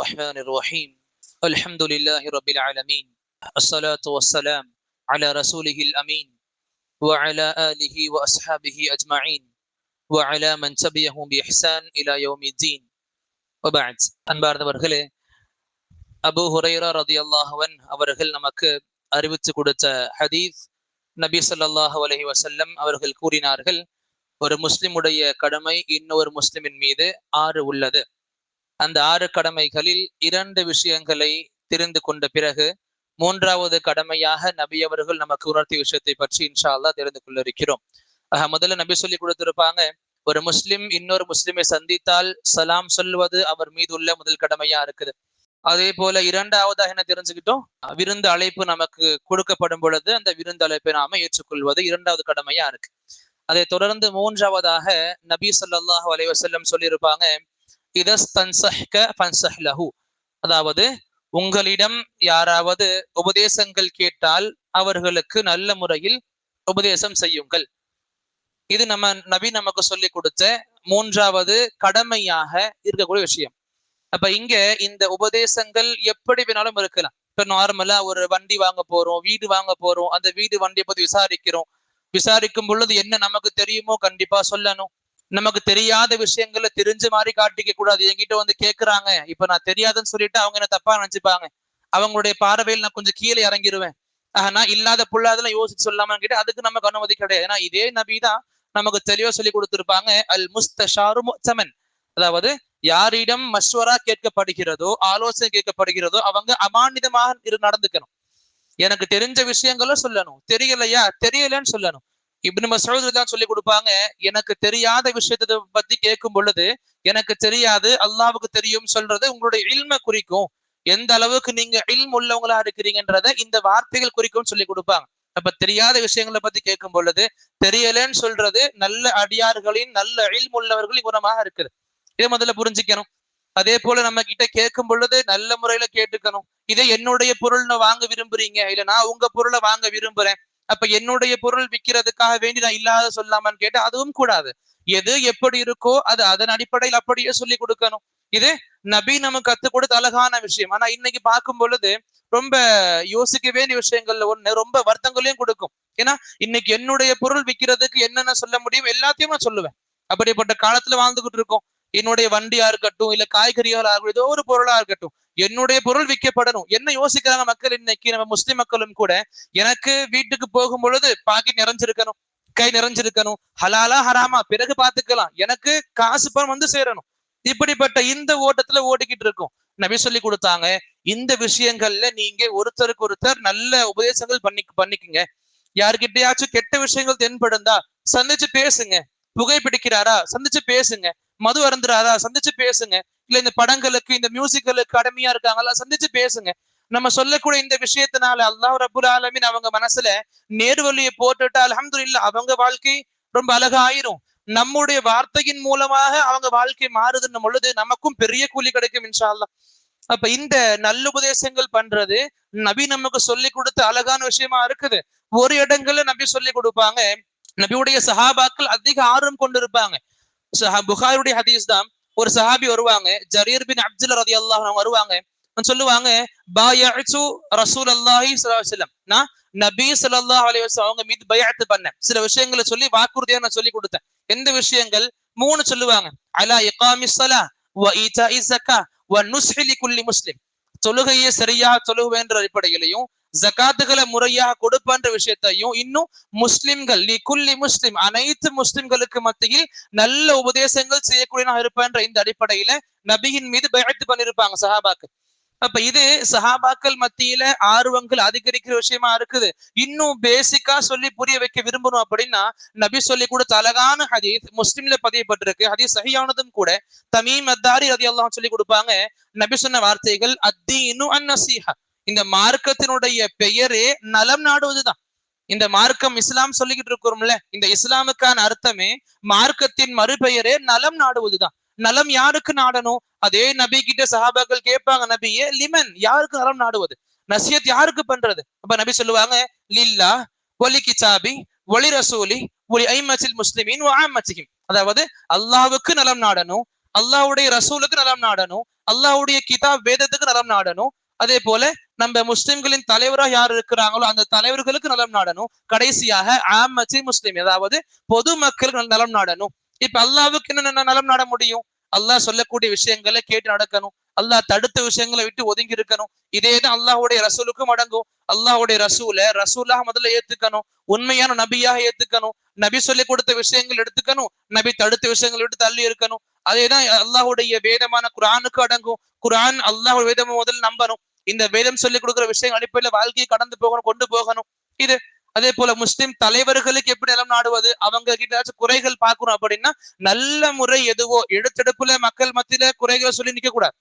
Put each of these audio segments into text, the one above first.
الرحمن الرحيم الحمد لله رب العالمين الصلاة والسلام على رسوله الأمين وعلى آله وأصحابه أجمعين وعلى من تبعهم بإحسان إلى يوم الدين وبعد அன்பார்ந்தவர்களே அபு ஹுரைரா ரதி அல்லாஹவன் அவர்கள் நமக்கு அறிவித்து கொடுத்த ஹதீஸ் நபி ஸல்லல்லாஹு அலைஹி வஸல்லம் அவர்கள் கூறினார்கள் ஒரு முஸ்லிமுடைய கடமை இன்னொரு முஸ்லிமின் மீது ஆறு உள்ளது அந்த ஆறு கடமைகளில் இரண்டு விஷயங்களை தெரிந்து கொண்ட பிறகு மூன்றாவது கடமையாக நபி அவர்கள் நமக்கு உணர்த்திய விஷயத்தை பற்றி இன்ஷா தெரிந்து கொள்ள இருக்கிறோம் ஆக முதல்ல நபி சொல்லி கொடுத்திருப்பாங்க ஒரு முஸ்லிம் இன்னொரு முஸ்லிமை சந்தித்தால் சலாம் சொல்வது அவர் மீது உள்ள முதல் கடமையா இருக்குது? அதே போல இரண்டாவதாக என்ன தெரிஞ்சுக்கிட்டோம்? விருந்து அழைப்பு நமக்கு கொடுக்கப்படும் பொழுது அந்த விருந்து அழைப்பை நாம ஏற்றுக்கொள்வது இரண்டாவது கடமையா இருக்கு. அதை தொடர்ந்து மூன்றாவதாக நபி ஸல்லல்லாஹு அலைவசல்லம் சொல்லியிருப்பாங்க இதஸ்தன்சஹ்க அதாவது உங்களிடம் யாராவது உபதேசங்கள் கேட்டால் அவர்களுக்கு நல்ல முறையில் உபதேசம் செய்யுங்கள். இது நம்ம நபி நமக்கு சொல்லி கொடுத்த மூன்றாவது கடமையாக இருக்கக்கூடிய விஷயம். அப்ப இங்க இந்த உபதேசங்கள் எப்படி வேணாலும் இருக்கலாம். இப்ப நார்மலா ஒரு வண்டி வாங்க போறோம் வீடு வாங்க போறோம் அந்த வீடு வண்டியை பத்தி விசாரிக்கிறோம். விசாரிக்கும் பொழுது என்ன நமக்கு தெரியுமோ கண்டிப்பா சொல்லணும். நமக்கு தெரியாத விஷயங்களை தெரிஞ்ச மாதிரி காட்டிக்க கூடாது. என்கிட்ட வந்து கேக்குறாங்க. இப்ப நான் தெரியாதுன்னு சொல்லிட்டு அவங்க என்ன தப்பா நினைச்சுப்பாங்க? அவங்களுடைய பார்வையில் நான் கொஞ்சம் கீழே இறங்கிடுவேன் ஆனா இல்லாத புள்ளாதெல்லாம் யோசிச்சு சொல்லாம கேட்டு அதுக்கு நமக்கு அனுமதி கிடையாது. ஏன்னா இதே நபிதான் நமக்கு தெளிவா சொல்லி கொடுத்திருப்பாங்க. அல் முஸ்தஷாரு முத்தமன். அதாவது யாரிடம் மஸ்வரா கேட்கப்படுகிறதோ ஆலோசனை கேட்கப்படுகிறதோ அவங்க அமானிதமாக இரு நடந்துக்கணும். எனக்கு தெரிஞ்ச விஷயங்களும் சொல்லணும். தெரியலையா? தெரியலன்னு சொல்லணும். இப்னு மசூத் தான் சொல்லி கொடுப்பாங்க எனக்கு தெரியாத விஷயத்தை பத்தி கேட்கும் பொழுது எனக்கு தெரியாது அல்லாவுக்கு தெரியும் சொல்றது உங்களுடைய இல்ம குறிக்கும். எந்த அளவுக்கு நீங்க இல்ம் உள்ளவங்களா இருக்கிறீங்கன்றத இந்த வார்த்தைகள் குறிக்கும் சொல்லி கொடுப்பாங்க. அப்ப தெரியாத விஷயங்களை பத்தி கேட்கும் பொழுது தெரியலன்னு சொல்றது நல்ல அடியார்களின் நல்ல இல்ம் உள்ளவர்களின் குணமாக இருக்குது. இதை முதல்ல புரிஞ்சுக்கணும். அதே போல நம்ம கிட்ட கேட்கும் பொழுது நல்ல முறையில கேட்டுக்கணும். இதை என்னுடைய பொருள்னு வாங்க விரும்புறீங்க இல்ல நான் உங்க பொருளை வாங்க விரும்புறேன் அப்ப என்னுடைய பொருள் விற்கிறதுக்காக வேண்டி நான் இல்லாத சொல்லாமன்னு கேட்டு அதுவும் கூடாது. எது எப்படி இருக்கோ அது அதன் அடிப்படையில் அப்படியே சொல்லி கொடுக்கணும். இது நபி நமக்கு கத்து கொடுத்த அழகான விஷயம். ஆனா இன்னைக்கு பார்க்கும் பொழுது ரொம்ப யோசிக்க வேண்டிய விஷயங்கள்ல ஒண்ணு ரொம்ப வருத்தங்களையும் கொடுக்கும். ஏன்னா இன்னைக்கு என்னுடைய பொருள் விற்கிறதுக்கு என்னென்ன சொல்ல முடியும் எல்லாத்தையும் நான் சொல்லுவேன். அப்படிப்பட்ட காலத்துல வாழ்ந்துகிட்டு இருக்கோம். என்னுடைய வண்டியா இருக்கட்டும் இல்ல காய்கறிகளா இருக்கட்டும் ஏதோ ஒரு பொருளா இருக்கட்டும் என்னுடைய பொருள் விற்கப்படணும். என்ன யோசிக்கிறாங்க மக்கள் இன்னைக்கு? நம்ம முஸ்லிம் மக்களும் கூட எனக்கு வீட்டுக்கு போகும் பொழுது பாக்கெட் நிறைஞ்சிருக்கணும் கை நிறைஞ்சிருக்கணும் ஹலாலா ஹராமா பிறகு பாத்துக்கலாம் எனக்கு காசு பணம் வந்து சேரணும். இப்படிப்பட்ட இந்த ஓட்டத்துல ஓடிக்கிட்டு இருக்கும். நபி சொல்லி கொடுத்தாங்க இந்த விஷயங்கள்ல நீங்க ஒருத்தருக்கு ஒருத்தர் நல்ல உபதேசங்கள் பண்ணி பண்ணிக்குங்க. யாருக்கிட்டயாச்சும் கெட்ட விஷயங்கள் தென்படுந்தா சந்திச்சு பேசுங்க. புகை பிடிக்கிறாரா சந்திச்சு பேசுங்க. மது அருந்துறாரா? சந்திச்சு பேசுங்க. இல்ல இந்த படங்களுக்கு இந்த மியூசிக்கலுக்கு அடமையா இருக்காங்களா? சந்திச்சு பேசுங்க. நம்ம சொல்லக்கூடிய இந்த விஷயத்தினால அல்லாஹ் ரபுல் ஆலமின் அவங்க மனசுல நேர்வழியை போட்டுட்டா அலமது இல்ல அவங்க வாழ்க்கை ரொம்ப அழகாயிரும். நம்முடைய வார்த்தையின் மூலமாக அவங்க வாழ்க்கை மாறுதுன்னு பொழுது நமக்கும் பெரிய கூலி கிடைக்கும் இன்ஷா அப்ப இந்த நல்ல உபதேசங்கள் பண்றது நபி நமக்கு சொல்லி கொடுத்த அழகான விஷயமா இருக்குது. ஒரு இடங்கள்ல நபி சொல்லி கொடுப்பாங்க நபியுடைய சஹாபாக்கள் அதிக ஆர்வம் கொண்டிருப்பாங்க. புகாருடைய ஹதீஸ் தான். ஒரு சஹாபி வருவாங்க ஜரீர் பின் அப்துல் ரதி அல்லாஹ் வருவாங்க. சொல்லுவாங்க பாயு ரசூல் அல்லாஹி சலாஹம் நான் நபி சல்லாஹ் அலி அவங்க மீது பயாத்து பண்ணேன். சில விஷயங்களை சொல்லி வாக்குறுதியா நான் சொல்லி கொடுத்தேன். எந்த விஷயங்கள்? மூணு சொல்லுவாங்க. அலா இகாமி சலா வ ஈதா இசக்கா வ நுஸ்ஹிலி குல்லி முஸ்லிம். தொழுகையை சரியா தொழுகுவேன்ற அடிப்படையிலையும் ஜகாத்துகளை முறையாக கொடுப்பன்ற விஷயத்தையும் இன்னும் முஸ்லிம்கள் நீ குல்லி முஸ்லிம் அனைத்து முஸ்லிம்களுக்கு மத்தியில் நல்ல உபதேசங்கள் செய்யக்கூடிய இருப்பேன்ற இந்த அடிப்படையில நபியின் மீது பயத்து பண்ணிருப்பாங்க சஹாபாக்கு அப்ப இது சஹாபாக்கள் மத்தியில ஆர்வங்கள் அதிகரிக்கிற விஷயமா இருக்குது. இன்னும் பேசிக்கா சொல்லி புரிய வைக்க விரும்பணும் அப்படின்னா நபி சொல்லி கொடுத்த அழகான ஹதீஸ் முஸ்லிம்ல பதியப்பட்டிருக்கு. ஹதீஸ் சஹியானதும் கூட தமீம் அத்தாரி ரதி அல்லாஹ் சொல்லி கொடுப்பாங்க. நபி சொன்ன வார்த்தைகள் அத்தீனு அந்நசீஹா இந்த மார்க்கத்தினுடைய பெயரே நலம் நாடுவதுதான். இந்த மார்க்கம் இஸ்லாம் சொல்லிக்கிட்டு இருக்கிறோம்ல இந்த இஸ்லாமுக்கான அர்த்தமே மார்க்கத்தின் மறுபெயரே நலம் நாடுவதுதான். நலம் யாருக்கு நாடணும்? அதே நபி கிட்ட சஹாபாக்கள் கேட்பாங்க நபியே லிமன் யாருக்கு நலம் நாடுவது? நசியத் யாருக்கு பண்றது? அப்ப நபி சொல்லுவாங்க லில்லா ஒலி கிச்சாபி ஒலி ரசூலி ஒலி ஐமச்சில் முஸ்லிமின் ஆமச்சிகிம் அதாவது அல்லாவுக்கு நலம் நாடணும் அல்லாவுடைய ரசூலுக்கு நலம் நாடணும் அல்லாவுடைய கிதாப் வேதத்துக்கு நலம் நாடணும் அதே போல நம்ம முஸ்லிம்களின் தலைவரா யார் இருக்கிறாங்களோ அந்த தலைவர்களுக்கு நலம் நாடணும். கடைசியாக ஆமச்சி முஸ்லிம் அதாவது பொது மக்களுக்கு நலம் நாடணும். இப்ப அல்லாவுக்கு என்ன நலம் நாட முடியும்? அல்லாஹ் சொல்லக்கூடிய விஷயங்களை கேட்டு நடக்கணும். அல்லாஹ் தடுத்த விஷயங்களை விட்டு ஒதுங்கி இருக்கணும். இதே தான் அல்லாஹுடைய ரசூலுக்கும் அடங்கும். அல்லாஹுடைய ரசூல ரசூலாக முதல்ல ஏத்துக்கணும். உண்மையான நபியாக ஏத்துக்கணும். நபி சொல்லி கொடுத்த விஷயங்கள் எடுத்துக்கணும். நபி தடுத்த விஷயங்களை விட்டு தள்ளி இருக்கணும். அதேதான் அல்லாஹுடைய வேதமான குரானுக்கு அடங்கும். குரான் அல்லாஹ் வேதம் முதல்ல நம்பணும். இந்த வேதம் சொல்லி கொடுக்குற விஷயங்கள் அடிப்படையில வாழ்க்கையை கடந்து போகணும் கொண்டு போகணும். இது அதே போல முஸ்லிம் தலைவர்களுக்கு எப்படி நிலம் நாடுவது? அவங்க கிட்ட குறைகள் பார்க்கணும் அப்படின்னா நல்ல முறை எதுவோ எடுத்தெடுப்புல மக்கள் மத்தியில குறைகளை சொல்லி நிக்க கூடாது.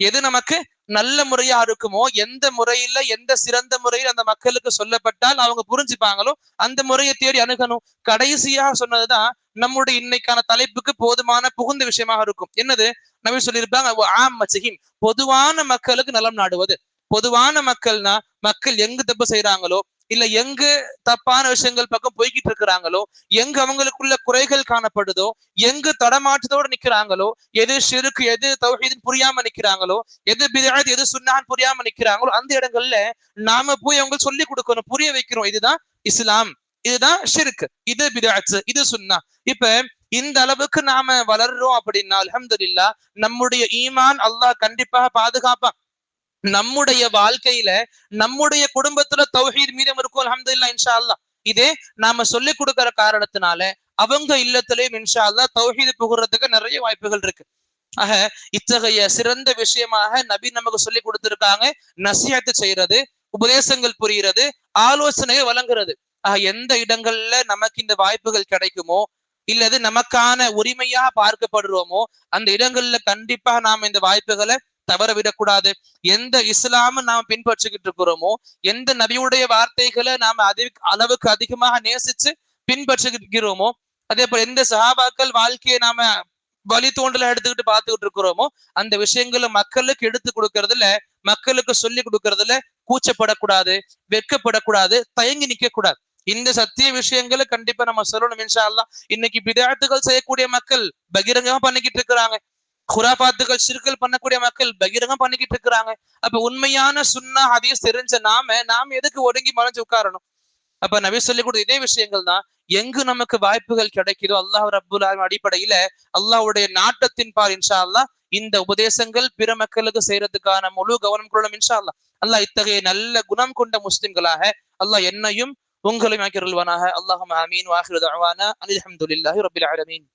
எது நமக்கு நல்ல முறையா இருக்குமோ எந்த முறையில எந்த சிறந்த முறையில் அந்த மக்களுக்கு சொல்லப்பட்டால் அவங்க புரிஞ்சுப்பாங்களோ அந்த முறையை தேடி அணுகணும். கடைசியாக சொன்னதுதான் நம்முடைய இன்னைக்கான தலைப்புக்கு போதுமான புகுந்த விஷயமாக இருக்கும். என்னது? நபி சொல்லியிருப்பாங்க பொதுவான மக்களுக்கு நலம் நாடுவது. பொதுவான மக்கள்னா மக்கள் எங்கு தப்பு செய்யறாங்களோ இல்ல எங்கு தப்பான விஷயங்கள் பக்கம் போய்கிட்டு இருக்கிறாங்களோ எங்கு அவங்களுக்குள்ள குறைகள் காணப்படுதோ எங்கு தடமாற்றத்தோடு நிக்கிறாங்களோ எது ஷிருக்கு எது தௌஹீதுன்னு புரியாம நிக்கிறாங்களோ எது பிதாத் எது சுன்னான்னு புரியாம நிக்கிறாங்களோ அந்த இடங்கள்ல நாம போய் அவங்க சொல்லி கொடுக்கணும் புரிய வைக்கிறோம். இதுதான் இஸ்லாம். இதுதான் ஷிருக்கு. இது பிதாத் இது சுன்னா. இப்ப இந்த அளவுக்கு நாம வளர்றோம் அப்படின்னா அலமதுல்லா நம்முடைய ஈமான் அல்லாஹ் கண்டிப்பாக பாதுகாப்பான். நம்முடைய வாழ்க்கையில நம்முடைய குடும்பத்துல தௌஹீத் மீதம் இருக்கும் அலமதுல்லா இன்ஷா அல்லா இதே நாம சொல்லி கொடுக்கற காரணத்தினால அவங்க இல்லத்திலையும் இன்ஷா அல்லா தௌஹீது புகுறதுக்கு நிறைய வாய்ப்புகள் இருக்கு. ஆக இத்தகைய சிறந்த விஷயமாக நபி நமக்கு சொல்லி கொடுத்திருக்காங்க. நசியத்து செய்யறது உபதேசங்கள் புரிகிறது ஆலோசனையை வழங்குறது. ஆக எந்த இடங்கள்ல நமக்கு இந்த வாய்ப்புகள் கிடைக்குமோ இல்லது நமக்கான உரிமையாக பார்க்கப்படுறோமோ அந்த இடங்கள்ல கண்டிப்பாக நாம இந்த வாய்ப்புகளை தவற விடக்கூடாது எந்த இஸ்லாம நாம பின்பற்றிக்கிட்டு இருக்கிறோமோ எந்த நபியுடைய வார்த்தைகளை நாம அதிக அளவுக்கு அதிகமாக நேசிச்சு பின்பற்றிக்கிறோமோ அதே போல எந்த சகாபாக்கள் வாழ்க்கையை நாம வழி தோண்டல எடுத்துக்கிட்டு பார்த்துக்கிட்டு இருக்கிறோமோ அந்த விஷயங்களை மக்களுக்கு எடுத்து கொடுக்கறதுல மக்களுக்கு சொல்லி கொடுக்கறதுல கூச்சப்படக்கூடாது வெட்கப்படக்கூடாது தயங்கி நிக்க கூடாது இந்த சத்திய விஷயங்களை கண்டிப்பா நம்ம சொல்லணும். இன்ஷா அல்லா இன்னைக்கு விதாத்துகள் செய்யக்கூடிய மக்கள் பகிரங்கமா பண்ணிக்கிட்டு இருக்கிறாங்க. குராபாத்துகள் சிறுக்கள் பண்ணக்கூடிய மக்கள் பகிரங்கம் பண்ணிக்கிட்டு இருக்கிறாங்க. அப்ப உண்மையான சுண்ணா ஹதீஸ் தெரிஞ்ச நாம நாம எதுக்கு ஒடுங்கி மறைஞ்சு உட்காரணும்? அப்ப நபி சொல்லி கொடுத்த இதே விஷயங்கள் தான். எங்கு நமக்கு வாய்ப்புகள் கிடைக்குதோ அல்லாஹ் ரபுல் அடிப்படையில அல்லாஹ்வுடைய நாட்டத்தின் பார் இன்ஷா அல்லா இந்த உபதேசங்கள் பிற மக்களுக்கு செய்யறதுக்கான முழு கவனம் கொள்ளும் இன்ஷா அல்லா அல்லாஹ் இத்தகைய நல்ல குணம் கொண்ட முஸ்லிம்களாக அல்லாஹ் என்னையும் உங்களையும் ஆக்கிருள்வானாக அல்லாஹும் ஆமீன் வாஹிரு தஅவானா அல்ஹம்துலில்லாஹி ரப்பில் ஆலமீன்